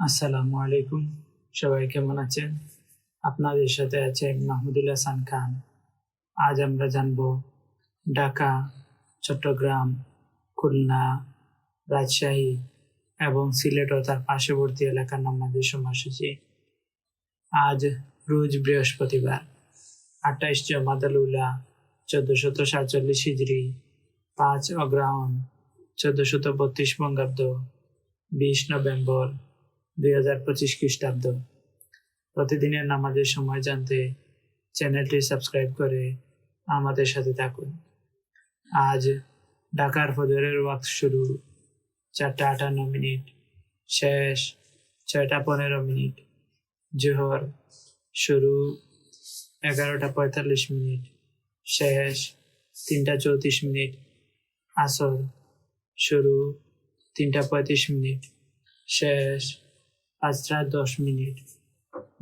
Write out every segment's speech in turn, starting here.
আসসালামু আলাইকুম। সবাই কেমন আছেন? আপনাদের সাথে আছেন মাহমুদুল হাসান খান। আজ আমরা জানব ঢাকা, চট্টগ্রাম, খুলনা, রাজশাহী এবং সিলেট ও তার পার্শ্ববর্তী এলাকার নামাজের সময়সূচি। আজ রোজ বৃহস্পতিবার, আঠাইশ জমাদালুল্লাহ চোদ্দশত সাতচল্লিশ হিজড়ি পাঁচ অগ্রহণ চোদ্দশত বত্রিশ বঙ্গাব্দ, বিশ নভেম্বর। দুই হাজার পঁচিশ খ্রিস্টাব্দ। প্রতিদিনের নামাজের সময় জানতে চ্যানেলটি সাবস্ক্রাইব করে আমাদের সাথে থাকুন। আজ ঢাকার ফজরের ওয়াক্ত শুরু, চারটা আটান্ন মিনিট, শেষ ছয়টা পনেরো মিনিট, জোহর শুরু এগারোটা পঁয়তাল্লিশ মিনিট, শেষ তিনটা চৌত্রিশ মিনিট, আসর শুরু তিনটা পঁয়ত্রিশ মিনিট, শেষ পাঁচটা দশ মিনিট,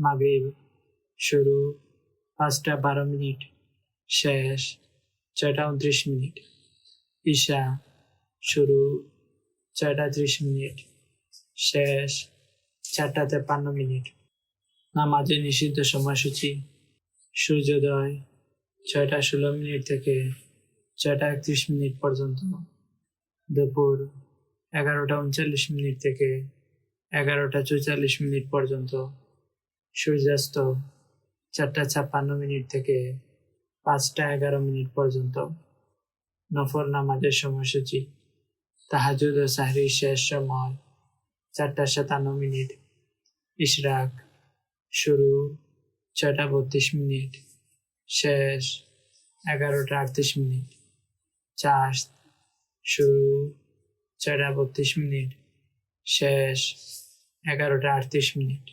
মাগরিব শুরু পাঁচটা বারো মিনিট, শেষ ছয়টা উনত্রিশ মিনিট, ঈশা শুরু ছয়টা ত্রিশ মিনিট, শেষ চারটা তেপান্ন মিনিট। নামাজের নিষিদ্ধ সময়সূচি, সূর্যোদয় ছয়টা ষোলো মিনিট থেকে ছয়টা একত্রিশ মিনিট পর্যন্ত। দুপুর এগারোটা উনচল্লিশ মিনিট থেকে এগারোটা চৌচল্লিশ মিনিট পর্যন্ত সূর্যাস্ত চারটা ছাপ্পান্ন মিনিট থেকে পাঁচটা এগারো মিনিট পর্যন্ত নফর নামাজের সময়সূচি। তাহাজুদ ও সাহরির শেষ সময় চারটা সাতান্ন মিনিট। ইশরাক শুরু ছয়টা বত্রিশ মিনিট। শেষ এগারোটা আটত্রিশ মিনিট। চাষ শুরু ছয়টা বত্রিশ মিনিট। শেষ এগারোটা আটত্রিশ মিনিট।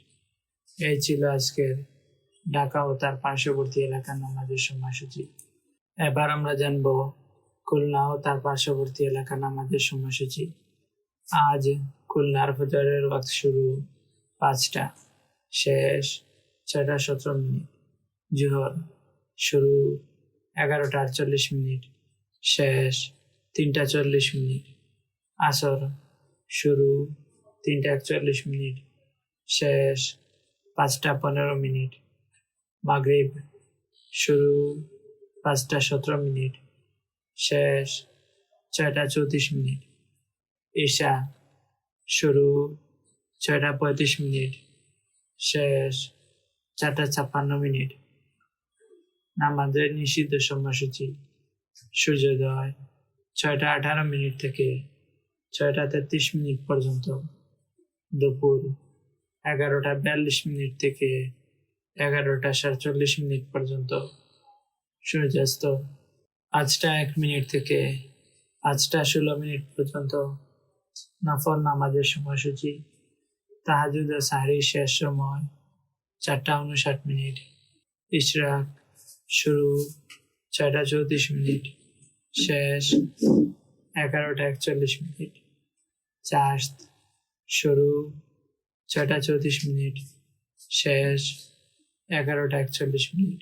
এই ছিল আজকের ঢাকা ও তার পার্শ্ববর্তী এলাকার নামাজের সময়সূচি। এবার আমরা জানব খুলনা ও তার পার্শ্ববর্তী এলাকার নামাজের সময়সূচি। আজ খুলনার ফজরের ওয়াক্ত শুরু পাঁচটা, শেষ ছয়টা সতেরো মিনিট। জোহর শুরু এগারোটা আটচল্লিশ মিনিট, শেষ তিনটা চল্লিশ মিনিট। আসর শুরু তিনটা একচল্লিশ মিনিট, শেষ পাঁচটা পনেরো মিনিট, মাগরিব শুরু পাঁচটা সতেরো মিনিট, শেষ ছয়টা চৌত্রিশ মিনিট, ঈশা শুরু ছয়টা পঁয়ত্রিশ মিনিট, শেষ চারটা ছাপ্পান্ন মিনিট। নামাজের নিষিদ্ধ সময়সূচি, সূর্যোদয় ছয়টা আঠারো মিনিট থেকে ছয়টা তেত্রিশ মিনিট পর্যন্ত। দুপুর এগারোটা বিয়াল্লিশ মিনিট থেকে এগারোটা সাতচল্লিশ মিনিট পর্যন্ত। সূর্যাস্ত। পাঁচটা এক মিনিট থেকে পাঁচটা ষোলো মিনিট পর্যন্ত নফল নামাজের সময়সূচি। তাহাজুদ ও সাহারির শেষ সময় চারটা উনষাট মিনিট। ইশরাক শুরু ছয়টা চৌত্রিশ মিনিট। শেষ এগারোটা একচল্লিশ মিনিট। চাষ শুরু, ছয়টা চৌত্রিশ মিনিট, শেষ এগারোটা একচল্লিশ মিনিট।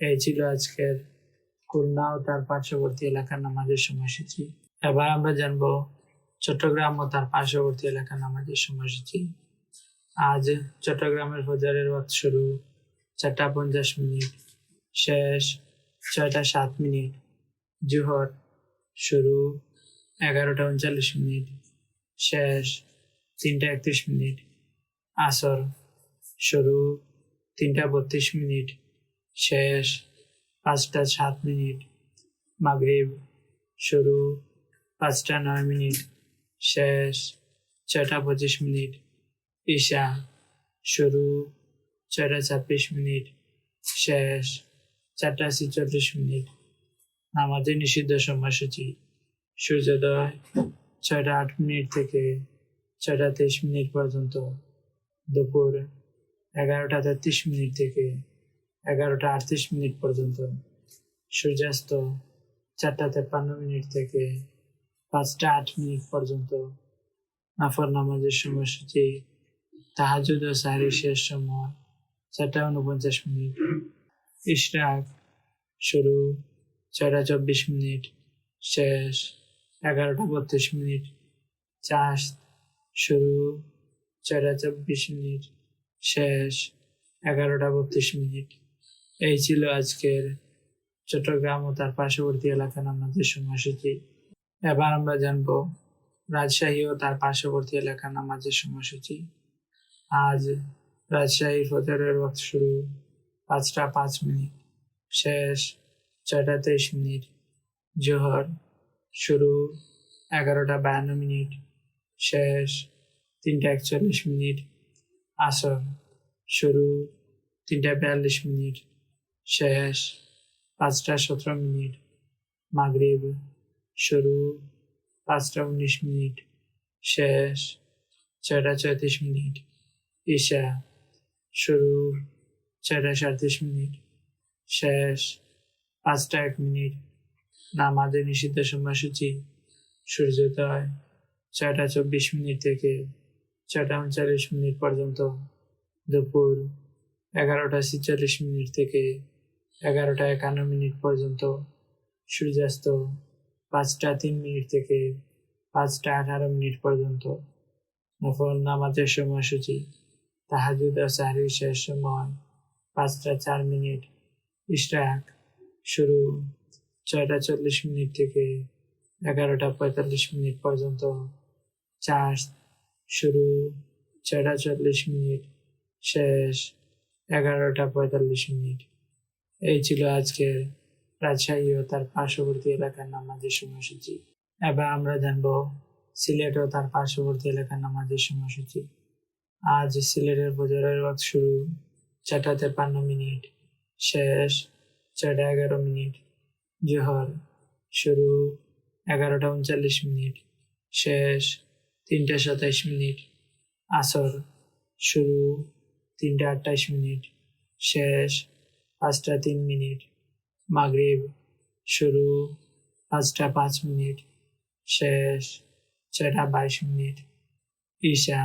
এই ছিল আজকের খুলনা ও তার পার্শ্ববর্তী এলাকার নামাজের সময়সূচি। এবার আমরা জানব চট্টগ্রাম ও তার পার্শ্ববর্তী এলাকার নামাজের সময়সূচি। আজ চট্টগ্রামের ফজরের ওয়াক্ত শুরু, চারটা পঞ্চাশ মিনিট, শেষ ছয়টা সাত মিনিট, জোহর শুরু এগারোটা উনচল্লিশ মিনিট, শেষ তিনটা একত্রিশ মিনিট। আসর শুরু তিনটা বত্রিশ মিনিট। শেষ পাঁচটা সাত মিনিট। মাগরিব শুরু পাঁচটা নয় মিনিট। শেষ ছয়টা পঁচিশ মিনিট। ঈশা শুরু ছয়টা ছাব্বিশ মিনিট। শেষ চারটা ছেচল্লিশ মিনিট। নামাজের নিষিদ্ধ সময়সূচি। সূর্যোদয় ছয়টা আট মিনিট থেকে ছয়টা তেইশ মিনিট পর্যন্ত দুপুর এগারোটা তেত্রিশ মিনিট থেকে এগারোটা আটত্রিশ মিনিট পর্যন্ত। সূর্যাস্ত চারটা তেপ্পান্ন মিনিট থেকে পাঁচটা আট মিনিট পর্যন্ত। নাফর নামাজের সময়সূচি তাহাজুদ ও সাহারির শেষ সময় চারটা উনপঞ্চাশ মিনিট। ইশরাক শুরু ছয়টা চব্বিশ মিনিট, শেষ এগারোটা বত্রিশ মিনিট, চাষ শুরু ছয়টা চব্বিশ মিনিট, শেষ এগারোটা বত্রিশ মিনিট। এই ছিল আজকের চট্টগ্রাম ও তার পার্শ্ববর্তী এলাকার নামাজের সময়সূচি। এবার আমরা জানব রাজশাহী ও তার পার্শ্ববর্তী এলাকার নামাজের সময়সূচি। আজ রাজশাহী ফজরের ওয়াক্ত শুরু, পাঁচটা পাঁচ মিনিট, শেষ ছয়টা তেইশ মিনিট। জোহর শুরু এগারোটা বায়ান্ন মিনিট শেষ তিনটা একচল্লিশ মিনিট, আসর শুরু তিনটা বিয়াল্লিশ মিনিট, শেষ পাঁচটা সতেরো মিনিট, মাগরিব শুরু পাঁচটা উনিশ মিনিট, শেষ ছয়টা চৌত্রিশ মিনিট, ঈশা শুরু ছয়টা সাঁত্রিশ মিনিট, শেষ পাঁচটা এক মিনিট, নামাজের নিষিদ্ধ সময়সূচি, সূর্যোদয় ছয়টা চব্বিশ মিনিট থেকে ছয়টা উনচল্লিশ মিনিট পর্যন্ত দুপুর এগারোটা ছেচল্লিশ মিনিট থেকে এগারোটা একান্ন মিনিট পর্যন্ত সূর্যাস্ত, পাঁচটা তিন মিনিট থেকে পাঁচটা আঠারো মিনিট পর্যন্ত নফল নামাজের সময়সূচি, তাহাজুদ ও সাহরি শেষ সময় পাঁচটা চার মিনিট, ইশরাক শুরু ছয়টা চল্লিশ মিনিট থেকে এগারোটা পঁয়তাল্লিশ মিনিট পর্যন্ত চার্জ শুরু, ছয়টা চল্লিশ মিনিট, শেষ এগারোটা পঁয়তাল্লিশ মিনিট। এই ছিল আজকের রাজশাহী ও তার পার্শ্ববর্তী এলাকার নামাজের সময়সূচি। এবার আমরা জানব সিলেট ও তার পার্শ্ববর্তী এলাকার নামাজের সময়সূচি। আজ সিলেটের বজারের ওয়াক্ত শুরু চারটা তেপান্ন মিনিট, শেষ চারটা এগারো মিনিট, জোহর শুরু এগারোটা উনচল্লিশ মিনিট, শেষ তিনটা সাতাইশ মিনিট, আসর শুরু তিনটা আটাইশ মিনিট, শেষ পাঁচটা তিন মিনিট, মাগরিব শুরু পাঁচটা পাঁচ মিনিট, শেষ ছটা বাইশ মিনিট, ঈশা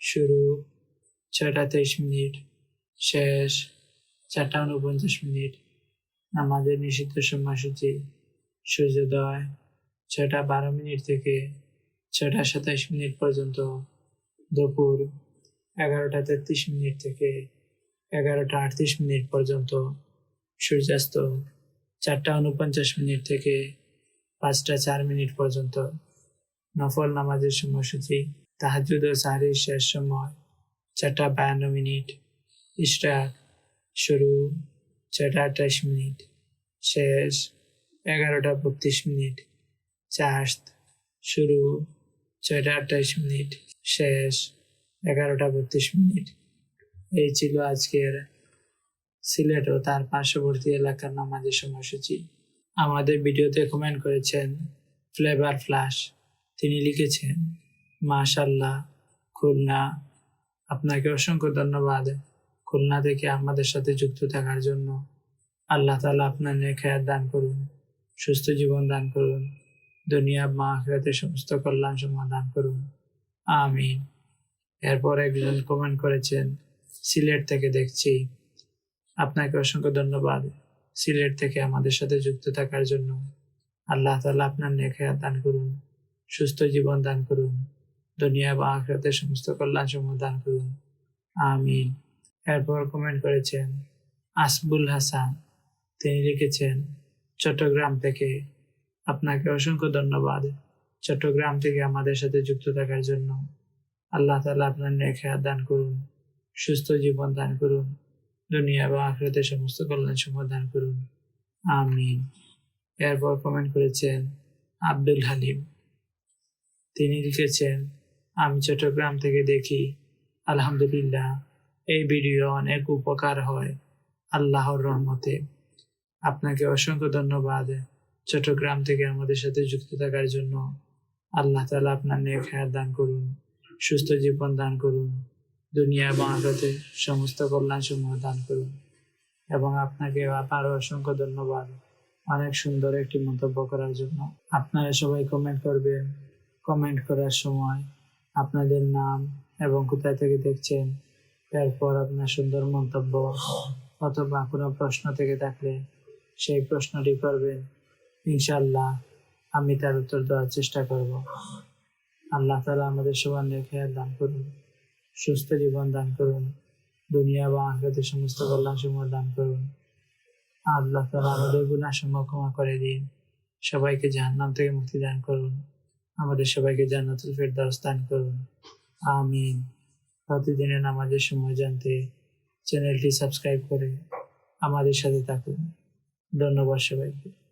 শুরু ছটা তেইশ মিনিট, শেষ চারটা উনপঞ্চাশ মিনিট আমাদের নিষিদ্ধ সময়সূচি, সূর্যোদয় ছটা বারো মিনিট থেকে ছয়টা সাতাইশ মিনিট পর্যন্ত, দুপুর এগারোটা তেত্রিশ মিনিট থেকে এগারোটা আটত্রিশ মিনিট পর্যন্ত, সূর্যাস্ত চারটা উনপঞ্চাশ মিনিট থেকে পাঁচটা চার মিনিট পর্যন্ত। নফল নামাজের সময়সূচি তাহাজুদ ও সাহারির শেষ সময়, চারটা বায়ান্ন মিনিট। ইশরাক শুরু ছটা আঠাশ মিনিট। শেষ, এগারোটা বত্রিশ মিনিট। চার্জ শুরু ছয়টা আঠাশ মিনিট, শেষ এগারোটা বত্রিশ মিনিট। এই ছিল আজকের সিলেট ও তার পার্শ্ববর্তী এলাকার নামাজের সময়সূচি। আমাদের ভিডিওতে কমেন্ট করেছেন ফ্লেভার ফ্লাশ তিনি লিখেছেন মাশাল্লাহ খুলনা। আপনাকে অসংখ্য ধন্যবাদ। খুলনা থেকে আমাদের সাথে যুক্ত থাকার জন্য। আল্লাহ তালা আপনার নেখায়াত দান করুন, সুস্থ জীবন দান করুন। দুনিয়া মা আখরাতের সমস্ত কল্যাণ সমূহ দান করুন। আমিন। এরপর একজন কমেন্ট করেছেন, সিলেট থেকে দেখছি। আপনাকে অসংখ্য ধন্যবাদ সিলেট থেকে আমাদের সাথে যুক্ত থাকার জন্য। আল্লাহ তালা আপনার নেখায়াত দান করুন, সুস্থ জীবন দান করুন, দুনিয়া বা আখরাতের সমস্ত কল্যাণ সমূহ দান করুন। আমিন। এরপর কমেন্ট করেছেন, আসবুল হাসান, তিনি লিখেছেন, চট্টগ্রাম থেকে আপনাকে অসংখ্য ধন্যবাদ চট্টগ্রাম থেকে আমাদের সাথে যুক্ত থাকার জন্য। আল্লাহ তালা আপনার নেখায়াত দান করুন, সুস্থ জীবন দান করুন, দুনিয়া এবং আখরাতের সমস্ত কল্যাণ সমূহ দান করুন। আমিন। এরপর কমেন্ট করেছেন আব্দুল হালিম। তিনি লিখেছেন, আমি চট্টগ্রাম থেকে দেখি, আলহামদুলিল্লাহ, এই ভিডিও অনেক উপকার হয় আল্লাহর রহমতে। আপনাকে অসংখ্য ধন্যবাদ চট্টগ্রাম থেকে আমাদের সাথে যুক্ত থাকার জন্য আল্লাহ তালা আপনার নেক হায়াত দান করুন, সুস্থ জীবন দান করুন, দুনিয়া এবং আখরাতে সমস্ত কল্যাণ সমূহ দান করুন। এবং আপনাকে আবারও অসংখ্য ধন্যবাদ। অনেক সুন্দর একটি মন্তব্য করার জন্য। আপনারা সবাই কমেন্ট করবেন। কমেন্ট করার সময় আপনাদের নাম এবং কোথায় থেকে দেখছেন, এরপর আপনার সুন্দর মন্তব্য অথবা কোনো প্রশ্ন থেকে থাকলে সেই প্রশ্নটি করবেন। ইনশাল্লাহ আমি তার উত্তর দেওয়ার চেষ্টা করব। আল্লাহ তালা আমাদের সবার খেয়াল দান করুন, সুস্থ জীবন দান করুন, দুনিয়া এবং আখেরাতের সমস্ত কল্যাণ সমূহ দান করুন। আল্লাহ তালা আমাদের গুণাসমূহ ক্ষমা করে দিন। সবাইকে জাহান্নাম থেকে মুক্তি দান করুন। আমাদের সবাইকে জান্নাতুল ফেরদাউস দান করুন। আমিন। প্রতিদিনের নামাজের সময় জানতে চ্যানেলটি সাবস্ক্রাইব করে আমাদের সাথে থাকুন। ধন্যবাদ সবাইকে।